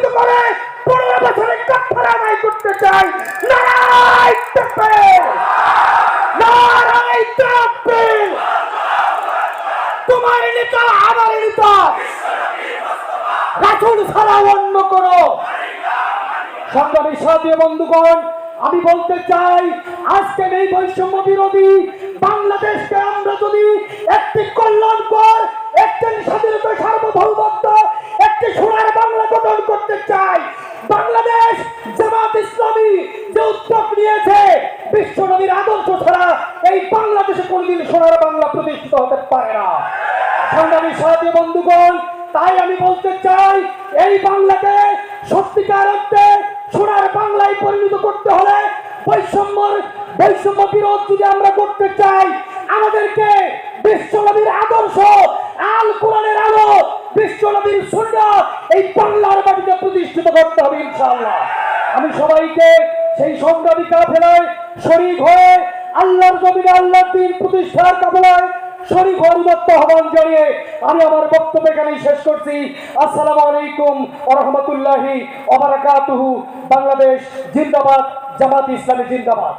প্রকম্পিত করে পনেরো বছরের কাপড় আদায় করতে চাই। নারায় তাকবীর! তোমার নেতা আমার নেতা রাসুল ছাড়া অন্য করো সংগ্রামী সাথী বন্ধুগণ, আমি বলতে চাই, আজকে এই বৈষম্য বিরোধী বাংলাদেশকে আমরা যদি একটি কল্যাণকর একটি স্বাধীনতা যে উদ্যোগ নিয়েছে, বিশ্ব নবীর আদর্শ ছাড়া এই বাংলাদেশে কোনদিন সোনার বাংলা প্রতিষ্ঠিত হতে পারে না। সংগ্রামী সাথী বন্ধুগণ, তাই আমি বলতে চাই, এই বাংলাকে সত্যিকার অর্থে সোনার বাংলায় পরিণত করতে হলে বৈষম্যর বৈষম্য বিরোধ যদি আমরা করতে চাই, আমাদেরকে বিশ্বনবীর আদর্শ, আল কোরআনের আলো বিশ্বনবীর সুন্নাত এই বাংলার মাটিতে প্রতিষ্ঠিত করতে হবে ইনশাআল্লাহ। আমি সবাইকে সেই সংগ্রামী কাফেলায় শরীর হয়ে আল্লাহর জমিনে আল্লাহ দিন প্রতিষ্ঠার কাফেলায় শরীফ অনুমত্ত আহ্বান জানিয়ে আমি আমার বক্তব্য এখানেই শেষ করছি। আসসালামু আলাইকুম ওরহমতুল্লাহি ওবারাকাতুহু বাংলাদেশ জিন্দাবাদ, জামাত ইসলামী জিন্দাবাদ।